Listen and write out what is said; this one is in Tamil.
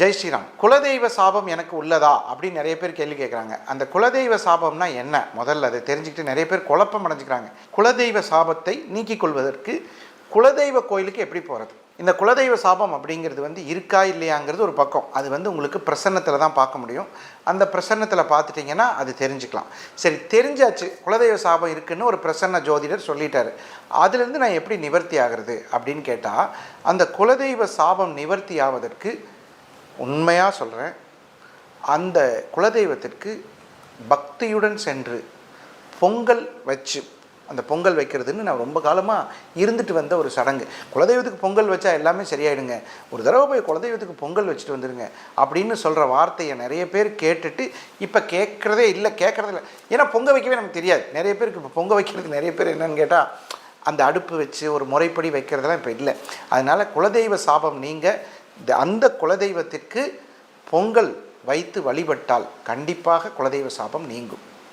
ஜெய் ஸ்ரீராம் குலதெய்வ சாபம் எனக்கு உள்ளதா? அப்படின்னு நிறைய பேர் கேள்வி கேட்குறாங்க. அந்த குலதெய்வ சாபம்னா என்ன? முதல்ல அதை தெரிஞ்சுக்கிட்டு நிறைய பேர் குழப்பம் அடைஞ்சுக்கிறாங்க. குலதெய்வ சாபத்தை நீக்கிக் கொள்வதற்கு குலதெய்வ கோயிலுக்கு எப்படி போகிறது இந்த குலதெய்வ சாபம் அப்படிங்கிறது வந்து இருக்கா இல்லையாங்கிறது ஒரு பக்கம். அது வந்து உங்களுக்கு பிரசன்னத்தில் தான் பார்க்க முடியும். அந்த பிரசன்னத்தில் பார்த்துட்டிங்கன்னா அது தெரிஞ்சுக்கலாம். சரி தெரிஞ்சாச்சு குலதெய்வ சாபம் இருக்குன்னு ஒரு பிரசன்ன ஜோதிடர் சொல்லிட்டாரு. அதுலேருந்து நான் எப்படி நிவர்த்தி ஆகிறது அப்படின்னு கேட்டால் அந்த குலதெய்வ சாபம் நிவர்த்தி ஆவதற்கு உண்மையாக சொல்கிறேன் அந்த குலதெய்வத்திற்கு பக்தியுடன் சென்று பொங்கல் வச்சு அந்த பொங்கல் வைக்கிறதுன்னு நான் ரொம்ப காலமாக இருந்துட்டு வந்த ஒரு சடங்கு. குலதெய்வத்துக்கு பொங்கல் வச்சா எல்லாமே சரியாயிடுங்க. ஒரு தடவை போய் குலதெய்வத்துக்கு பொங்கல் வச்சுட்டு வந்துடுங்க அப்படின்னு சொல்கிற வார்த்தையை நிறைய பேர் கேட்டுட்டு இப்போ கேட்குறதே இல்லை கேட்குறதே இல்லை. ஏன்னா பொங்க வைக்கவே நமக்கு தெரியாது. நிறைய பேருக்கு இப்போ பொங்க வைக்கிறதுக்கு நிறைய பேர் என்னன்னு கேட்டால் அந்த அடுப்பு வச்சு ஒரு முறைப்படி வைக்கிறதெல்லாம் இப்போ இல்லை. அதனால் குலதெய்வ சாபம் நீங்கள் இந்த அந்த குலதெய்வத்திற்கு பொங்கல் வைத்து வழிபட்டால் கண்டிப்பாக குலதெய்வ சாபம் நீங்கும்.